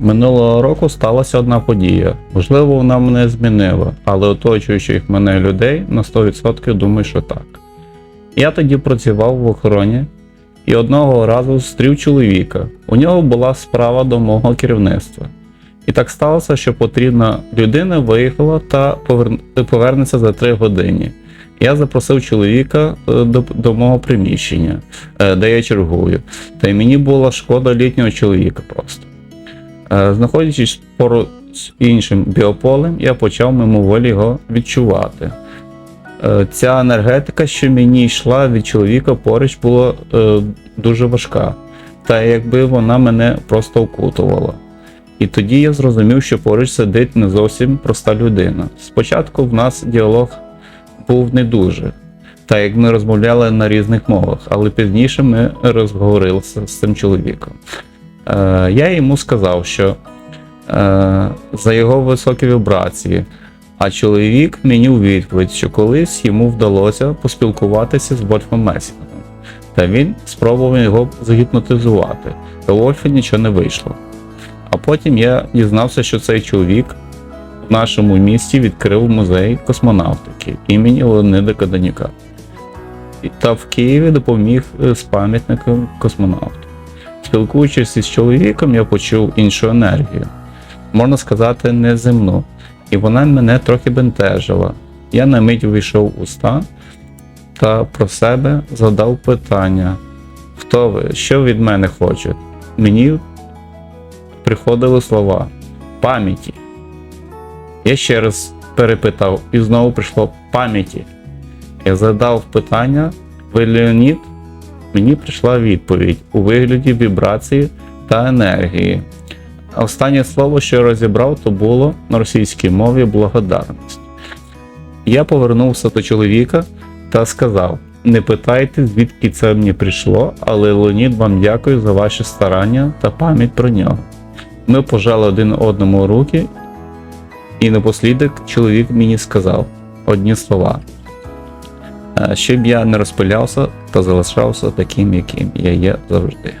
Минулого року сталася одна подія. Можливо, вона мене змінила, але оточуючих мене людей на 100% думаю, що так. Я тоді працював в охороні і одного разу зустрів чоловіка. У нього була справа до мого керівництва. І так сталося, що потрібна людина виїхала та повернеться за 3 години. Я запросив чоловіка е, до, до мого приміщення, е, де я чергую. Та й мені була шкода літнього чоловіка просто. Е, Знаходячись поруч з іншим біополем, я почав мимоволі його відчувати. Е, Ця енергетика, що мені йшла від чоловіка поруч, була е, дуже важка, та якби вона мене просто окутувала. І тоді я зрозумів, що поруч сидить не зовсім проста людина. Спочатку в нас діалог був не дуже, так як ми розмовляли на різних мовах, але пізніше ми розговорилися з цим чоловіком. Е, я йому сказав, що е, за його високі вібрації, а чоловік мені у відповідь, що колись йому вдалося поспілкуватися з Вольфом Месінгом. Та він спробував його загіпнотизувати, та Вольфа нічого не вийшло. А потім я дізнався, що цей чоловік в нашому місті відкрив музей космонавтики імені Леонида Каданюка. Та в Києві допоміг е, з пам'ятником космонавту. Спілкуючись із чоловіком, я почув іншу енергію, можна сказати, неземну, і вона мене трохи бентежила. Я на мить увійшов у стан та про себе задав питання: хто ви, що від мене хочуть? Мені приходили слова пам'яті. Я ще раз перепитав, і знову прийшло пам'яті. Я задав питання, ви Леонід? Мені прийшла відповідь у вигляді вібрації та енергії. Останнє слово, що я розібрав, то було на російській мові благодарність. Я повернувся до чоловіка та сказав: не питайте, звідки це мені прийшло, але Леонід вам дякую за ваші старання та пам'ять про нього. Ми пожали один одному руки, і напослідок чоловік мені сказав одні слова. Е, Щоб я не розпилявся та залишався таким, яким я є завжди.